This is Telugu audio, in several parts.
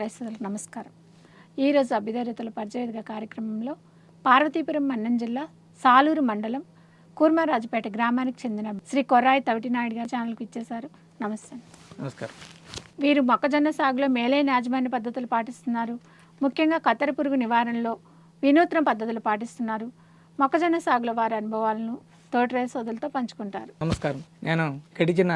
రైతులకు నమస్కారం. ఈరోజు అభ్యుదయతల పరిచయగా కార్యక్రమంలో పార్వతీపురం మన్నం జిల్లా సాలూరు మండలం కూర్మరాజుపేట గ్రామానికి చెందిన శ్రీ కొర్రాయి తవిటినాయుడు గారు ఛానల్కి ఇచ్చేశారు. నమస్తే. నమస్కారం. వీరు మొక్కజొన్న సాగులో మేలైన యాజమాన్య పద్ధతులు పాటిస్తున్నారు. ముఖ్యంగా కత్తెర పురుగు నివారణలో వినూత్న పద్ధతులు పాటిస్తున్నారు. మొక్కజొన్న సాగులో వారి అనుభవాలను తోటి రైతు సోదరులతో పంచుకుంటారు. నమస్కారం. నేను గడిచిన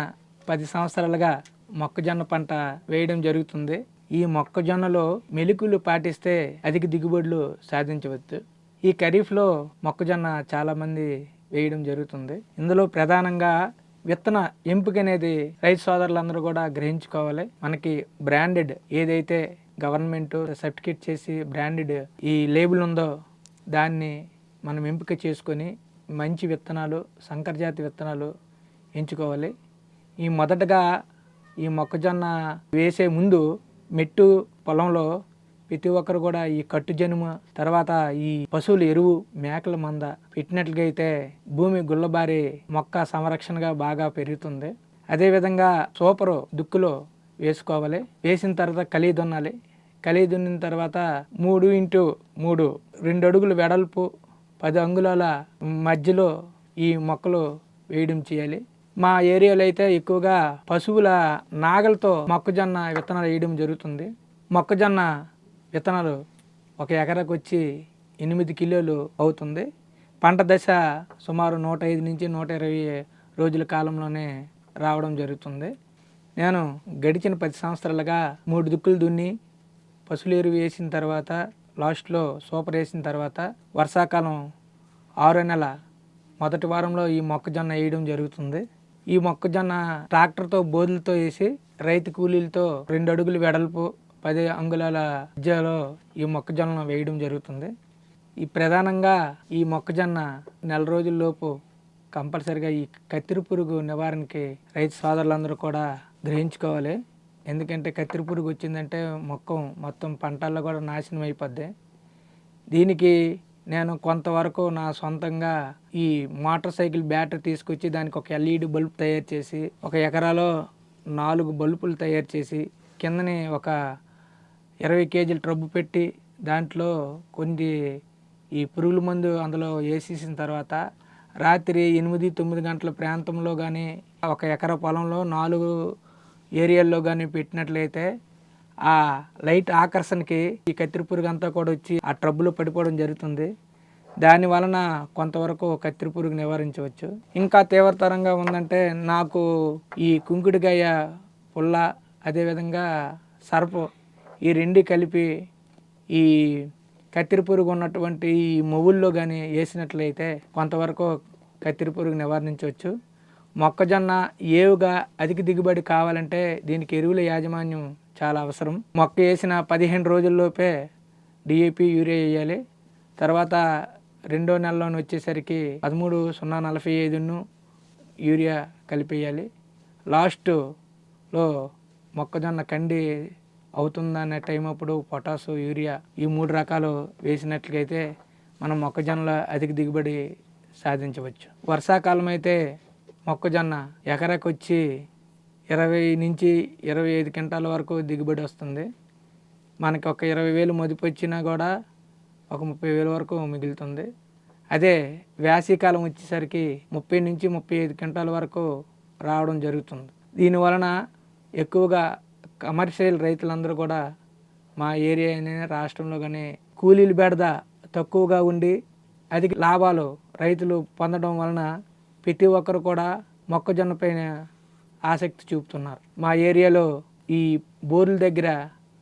పది సంవత్సరాలుగా మొక్కజొన్న పంట వేయడం జరుగుతుంది. ఈ మొక్కజొన్నలో మెలుకులు పాటిస్తే అధిక దిగుబడులు సాధించవచ్చు. ఈ ఖరీఫ్లో మొక్కజొన్న చాలామంది వేయడం జరుగుతుంది. ఇందులో ప్రధానంగా విత్తన ఎంపిక అనేది రైతు సోదరులందరూ కూడా గ్రహించుకోవాలి. మనకి బ్రాండెడ్ ఏదైతే గవర్నమెంట్ సర్టిఫికేట్ చేసి బ్రాండెడ్ ఈ లేబుల్ ఉందో దాన్ని మనం ఎంపిక చేసుకొని మంచి విత్తనాలు సంకరజాతి విత్తనాలు ఎంచుకోవాలి. ఈ మొదటగా ఈ మొక్కజొన్న వేసే ముందు మెట్టు పొలంలో ప్రతి ఒక్కరు కూడా ఈ కట్టు జనుము తర్వాత ఈ పశువుల ఎరువు మేకల మంద పెట్టినట్లుగా అయితే భూమి గుల్లబారి మొక్క సంరక్షణగా బాగా పెరుగుతుంది. అదేవిధంగా సూపరు దుక్కులో వేసుకోవాలి. వేసిన తర్వాత కలి దున్నాలి. కలి దున్నిన తర్వాత మూడు ఇంటూ మూడు రెండు అడుగులు వెడల్పు పది అంగుళాల మధ్యలో ఈ మొక్కలు వేయడం చేయాలి. మా ఏరియాలో అయితే ఎక్కువగా పశువుల నాగలతో మొక్కజొన్న విత్తనాలు వేయడం జరుగుతుంది. మొక్కజొన్న విత్తనాలు ఒక ఎకరాకు వచ్చి ఎనిమిది కిలోలు అవుతుంది. పంట దశ సుమారు నూట ఐదు నుంచి నూట ఇరవై రోజుల కాలంలోనే రావడం జరుగుతుంది. నేను గడిచిన పది సంవత్సరాలుగా మూడు దుక్కులు దున్ని పశువులు ఎరువు వేసిన తర్వాత లాస్ట్లో సూపర్ వేసిన తర్వాత వర్షాకాలం ఆరో నెల మొదటి వారంలో ఈ మొక్కజొన్న వేయడం జరుగుతుంది. ఈ మొక్కజొన్న ట్రాక్టర్తో బోధులతో వేసి రైతు కూలీలతో రెండు అడుగులు వెడల్పు పది అంగుళాల మధ్యలో ఈ మొక్కజొన్న వేయడం జరుగుతుంది. ఈ ప్రధానంగా ఈ మొక్కజొన్న నెల రోజుల్లోపు కంపల్సరిగా ఈ కత్తిరి పురుగు నివారణకి రైతు సోదరులందరూ కూడా గ్రహించుకోవాలి. ఎందుకంటే కత్తిరి పురుగు వచ్చిందంటే మొక్క మొత్తం పంటల్లో కూడా నాశనం అయిపోద్ది. దీనికి నేను కొంతవరకు నా సొంతంగా ఈ మోటార్ సైకిల్ బ్యాటరీ తీసుకొచ్చి దానికి ఒక ఎల్ఈడి బల్బ్ తయారు చేసి ఒక ఎకరాలో నాలుగు బల్బులు తయారు చేసి కిందని ఒక ఇరవై కేజీల ట్రబ్బు పెట్టి దాంట్లో కొన్ని ఈ పురుగుల మందు అందులో వేసేసిన తర్వాత రాత్రి ఎనిమిది తొమ్మిది గంటల ప్రాంతంలో కానీ ఒక ఎకరా పొలంలో నాలుగు ఏరియాల్లో కానీ పెట్టినట్లయితే ఆ లైట్ ఆకర్షణకి ఈ కత్తిరిపురుగు అంతా కూడా వచ్చి ఆ ట్రబ్బులో పడిపోవడం జరుగుతుంది. దాని వలన కొంతవరకు కత్తిరిపురుగు నివారించవచ్చు. ఇంకా తీవ్రతరంగా ఉందంటే నాకు ఈ కుంకుడికాయ పుల్ల అదేవిధంగా సర్పు ఈ రెండు కలిపి ఈ కత్తిరిపురుగు ఉన్నటువంటి ఈ మొవ్వుల్లో కానీ వేసినట్లయితే కొంతవరకు కత్తిరిపురుగు నివారించవచ్చు. మొక్కజొన్న ఏవుగా అధిక దిగుబడి కావాలంటే దీనికి ఎరువుల యాజమాన్యం చాలా అవసరం. మొక్క వేసిన పదిహేను రోజుల్లోపే డిఏపి యూరియా వేయాలి. తర్వాత రెండో నెలలోని వచ్చేసరికి పదమూడు సున్నా నలభై ఐదును యూరియా కలిపేయాలి. లాస్ట్లో మొక్కజొన్న కండి అవుతుందనే టైం అప్పుడు పొటాసు యూరియా ఈ మూడు రకాలు వేసినట్లయితే మనం మొక్కజొన్నలో అధిక దిగుబడి సాధించవచ్చు. వర్షాకాలం అయితే మొక్కజొన్న ఎకరాకొచ్చి ఇరవై నుంచి ఇరవై ఐదు క్వింటాల వరకు దిగుబడి వస్తుంది. మనకి ఒక ఇరవై వేలు మదుపు వచ్చినా కూడా ఒక ముప్పై వేల వరకు మిగులుతుంది. అదే వేసవికాలం వచ్చేసరికి ముప్పై నుంచి ముప్పై ఐదు క్వింటాల వరకు రావడం జరుగుతుంది. దీని వలన ఎక్కువగా కమర్షియల్ రైతులందరూ కూడా మా ఏరియా అయినా రాష్ట్రంలో కానీ కూలీలు బెడద తక్కువగా ఉండి అధిక లాభాలు రైతులు పొందడం వలన ప్రతి ఒక్కరు కూడా మొక్కజొన్న పైన ఆసక్తి చూపుతున్నారు. మా ఏరియాలో ఈ బోర్ల దగ్గర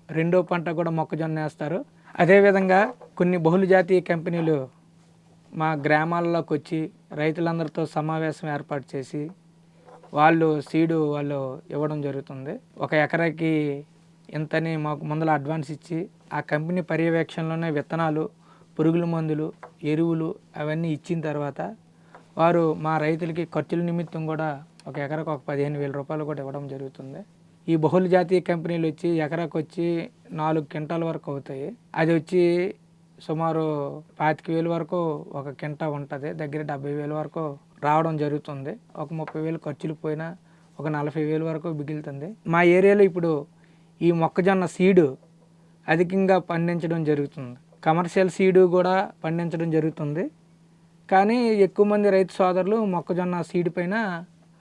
రెండో పంట కూడా మొక్కజొన్న వేస్తారు. అదేవిధంగా కొన్ని బహుళజాతీయ కంపెనీలు మా గ్రామాల్లోకి వచ్చి రైతులందరితో సమావేశం ఏర్పాటు చేసి వాళ్ళు సీడు వాళ్ళు ఇవ్వడం జరుగుతుంది. ఒక ఎకరాకి ఇంతని మాకు ముందర అడ్వాన్స్ ఇచ్చి ఆ కంపెనీ పర్యవేక్షణలోనే విత్తనాలు పురుగుల మందులు ఎరువులు అవన్నీ ఇచ్చిన తర్వాత వారు మా రైతులకి ఖర్చుల నిమిత్తం కూడా ఒక ఎకరాకు ఒక పదిహేను వేల రూపాయలు కూడా ఇవ్వడం జరుగుతుంది. ఈ బహుళ జాతీయ కంపెనీలు వచ్చి ఎకరాకు వచ్చి నాలుగు క్వింటాల వరకు అవుతాయి. అది వచ్చి సుమారు పాతిక వేలు వరకు ఒక కింట ఉంటుంది. దగ్గర డెబ్బై వేల వరకు రావడం జరుగుతుంది. ఒక ముప్పై వేలు ఖర్చులు పోయినా ఒక నలభై వేలు వరకు మిగులుతుంది. మా ఏరియాలో ఇప్పుడు ఈ మొక్కజొన్న సీడు అధికంగా పండించడం జరుగుతుంది. కమర్షియల్ సీడు కూడా పండించడం జరుగుతుంది. కానీ ఎక్కువ మంది రైతు సోదరులు మొక్కజొన్న సీడ్ పైన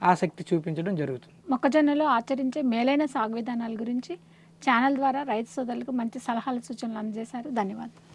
ఆసక్తి చూపించడం జరుగుతుంది. మొక్కజొన్నలో ఆచరించే మేలైన సాగు విధానాల గురించి ఛానల్ ద్వారా రైతు సోదరులకు మంచి సలహాలు సూచనలు అందజేశారు. ధన్యవాదాలు.